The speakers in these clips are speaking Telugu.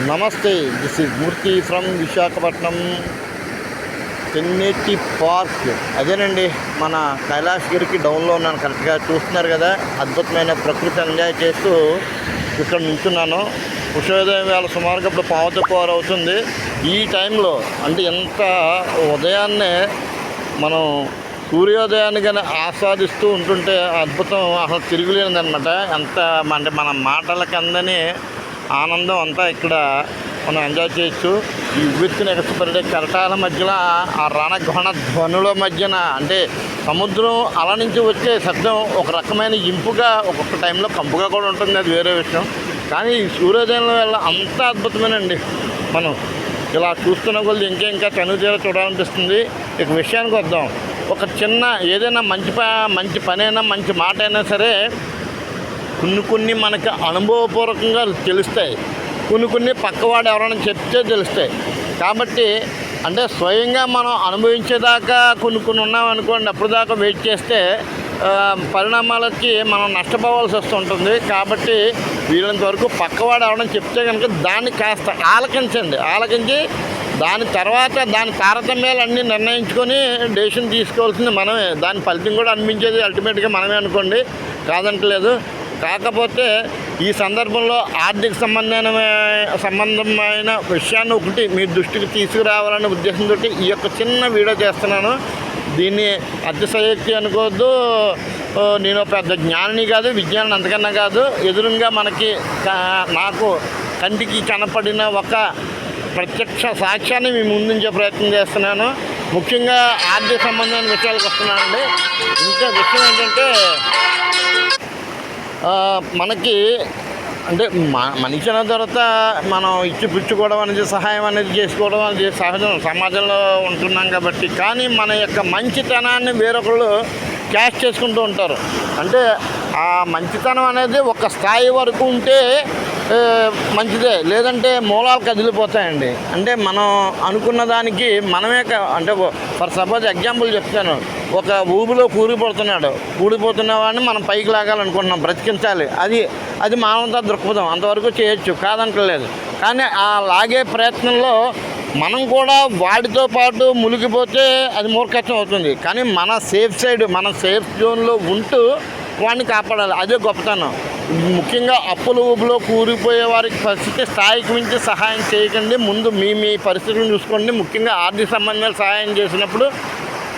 నమస్తే this is Murthy from Visakhapatnam. Tenneti park. అదేనండి మన కైలాసగిరికి డౌన్లో ఉన్నాను కరెక్ట్గా చూస్తున్నారు కదా. అద్భుతమైన ప్రకృతి ఎంజాయ్ చేస్తూ ఇక్కడ నిల్చున్నాను ఉషోదయం వేళ సుమారుగా ఇప్పుడు పావుతక్కువ అవుతుంది. ఈ టైంలో అంటే ఎంత ఉదయాన్నే మనం సూర్యోదయాన్ని కానీ ఆస్వాదిస్తూ ఉంటుంటే అద్భుతం అసలు తిరుగులేనిదనమాట ఎంత అంటే మన మాటలకి అందని ఆనందం అంతా ఇక్కడ మనం ఎంజాయ్ చేయొచ్చు. ఈ ఉవ్వెత్తిన ఎగసిపడే కెరటాల మధ్యలో ఆ రణఘన ధ్వనుల మధ్యన అంటే సముద్రం అల నుంచి వచ్చే శబ్దం ఒక రకమైన ఇంపుగా ఒక్కొక్క టైంలో కంపుగా కూడా ఉంటుంది. అది వేరే విషయం. కానీ ఈ సూర్యోదయం వల్ల అంత అద్భుతమేనండి. మనం ఇలా చూస్తున్న కొద్ది ఇంకా ఇంకా చనువు తీర చూడాలనిపిస్తుంది. ఇక విషయానికి వద్దాం. ఒక చిన్న ఏదైనా మంచి ప మంచి పని అయినా మంచి మాట అయినా సరే కొన్ని కొన్ని మనకి అనుభవపూర్వకంగా తెలుస్తాయి. కొన్ని కొన్ని పక్కవాడు ఎవరైనా చెప్తే తెలుస్తాయి. కాబట్టి అంటే స్వయంగా మనం అనుభవించేదాకా కొన్ని కొన్ని ఉన్నామనుకోండి అప్పుడు దాకా వెయిట్ చేస్తే పరిణామాలకి మనం నష్టపోవాల్సి వస్తుంటుంది. కాబట్టి వీళ్ళంత వరకు పక్కవాడు ఎవరైనా చెప్తే కనుక దాన్ని కాస్త ఆలకించండి. ఆలకించి దాని తర్వాత దాని తారతమ్యాలన్నీ నిర్ణయించుకొని డెసిషన్ తీసుకోవాల్సింది మనమే. దాని ఫలితం కూడా అనిపించేది అల్టిమేట్గా మనమే అనుకోండి. కాదంటలేదు. కాకపోతే ఈ సందర్భంలో ఆర్థిక సంబంధమైన సంబంధమైన విషయాన్ని ఒకటి మీ దృష్టికి తీసుకురావాలనే ఉద్దేశంతో ఈ యొక్క చిన్న వీడియో చేస్తున్నాను. దీన్ని అతిశయోక్తి అనుకోవద్దు. నేను పెద్ద జ్ఞాని కాదు విజ్ఞానం అంతకన్నా కాదు. ఎదురుగా మనకి నాకు కంటికి కనపడిన ఒక ప్రత్యక్ష సాక్ష్యాన్ని మీ ముందుంచే ప్రయత్నం చేస్తున్నాను. ముఖ్యంగా ఆర్థిక సంబంధమైన విషయాలకు వస్తున్నానండి. ఇంకా విషయం ఏంటంటే మనకి అంటే మనిషి అయిన తర్వాత మనం ఇచ్చి పుచ్చుకోవడం అనేది సహాయం అనేది చేసుకోవడం అనేది సహజం. సమాజంలో ఉంటున్నాం కాబట్టి. కానీ మన యొక్క మంచితనాన్ని వేరొకళ్ళు క్యాష్ చేసుకుంటూ ఉంటారు. అంటే ఆ మంచితనం అనేది ఒక స్థాయి వరకు ఉంటే మంచిదే. లేదంటే మూలాలు కదిలిపోతాయండి. అంటే మనం అనుకున్న దానికి మనమే అంటే ఫర్ సపోజ్ ఎగ్జాంపుల్ చెప్తాను. ఒక ఊబిలో కూలిపోతున్నాడు. కూలిపోతున్న వాడిని మనం పైకి లాగాలనుకుంటున్నాం. బ్రతికించాలి. అది అది మానవతా దృక్పథం. అంతవరకు చేయొచ్చు. కాదనట్లేదు కానీ ఆ లాగే ప్రయత్నంలో మనం కూడా వాడితో పాటు మునిగిపోతే అది మూర్ఖత్వం అవుతుంది. కానీ మన సేఫ్ సైడ్ మన సేఫ్ జోన్లో ఉంటూ వాడిని కాపాడాలి. అదే గొప్పతనం. ముఖ్యంగా అప్పుల ఊబిలో కూలిపోయే వారికి పరిస్థితి స్థాయికి మించి సహాయం చేయకండి. ముందు మీ మీ పరిస్థితులను చూసుకోండి. ముఖ్యంగా ఆర్థిక సంబంధాలు సహాయం చేసినప్పుడు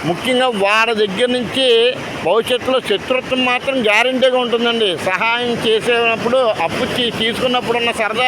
ముఖ్యంగా వారి దగ్గర నుంచి భవిష్యత్తులో శత్రుత్వం మాత్రం గ్యారంటీగా ఉంటుందండి. సహాయం చేసేటప్పుడు అప్పు తీసుకున్నప్పుడు ఉన్న సరదా